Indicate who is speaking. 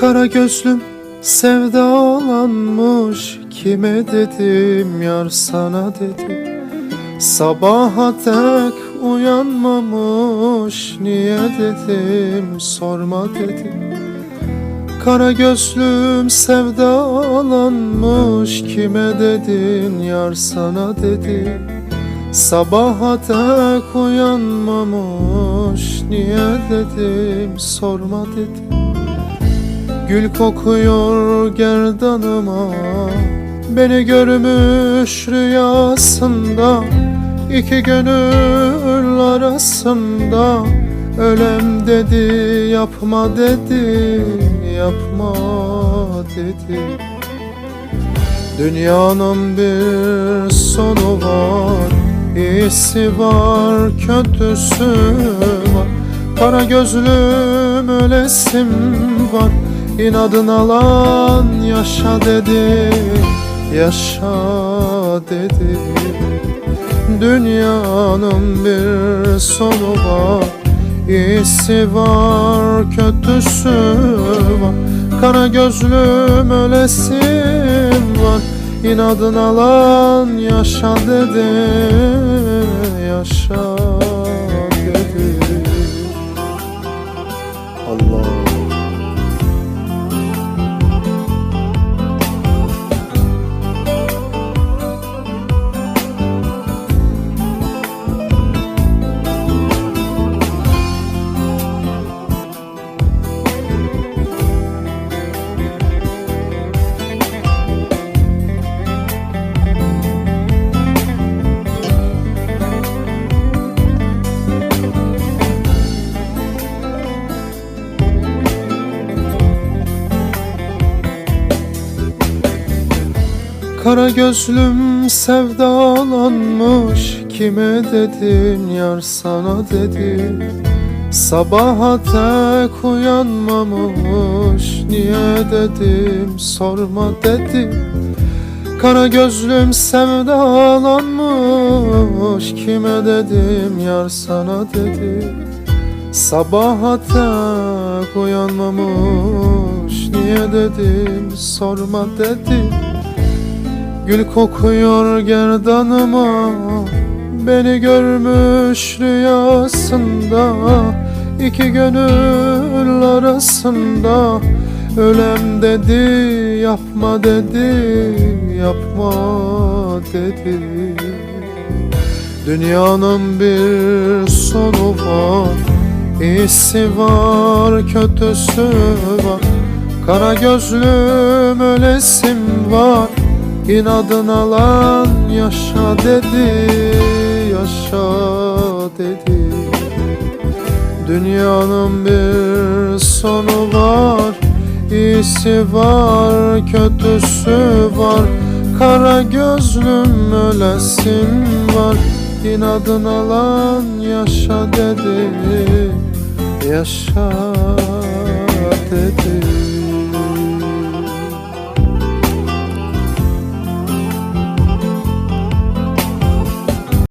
Speaker 1: Kara gözlüm sevdalanmış. Kime dedim yar sana dedim. Sabaha tek uyanmamış. Niye dedim sorma dedim. Kara gözlüm sevdalanmış. Kime dedin yar sana dedim. Sabaha tek uyanmamış. Niye dedim sorma dedim Gül kokuyor gerdanıma. Beni görmüş rüyasında iki gönül arasında. Ölem dedi yapma dedi yapma dedi. Dünyanın bir sonu var iyisi var kötüsü var. Kara gözlüm ölesim var İnadın alan yaşa dedi Yaşa dedi. Dünyanın bir sonu var İyisi var kötüsü var. Kara gözlüm ölesim var İnadın alan yaşa dedi Yaşa dedi. Allah Kara gözlüm sevdalanmış. Kime dedin yar sana dedim Sabaha tek uyanmamış. Niye dedim sorma dedim. Kara gözlüm sevdalanmış. Kime dedim yar sana dedim. Sabaha tek uyanmamış. Niye dedim sorma dedim Gül kokuyor gerdanıma Beni görmüş rüyasında. İki gönül arasında. Ölem dedi yapma dedi yapma dedi. Dünyanın bir sonu var. İyisi var kötüsü var. Kara gözlüm ölesim var İnadın alan yaşa dedi Yaşa dedi. Dünyanın bir sonu var İyisi var kötüsü var. Kara gözlüm ölesim var. İnadın alan yaşa dedi Yaşa dedi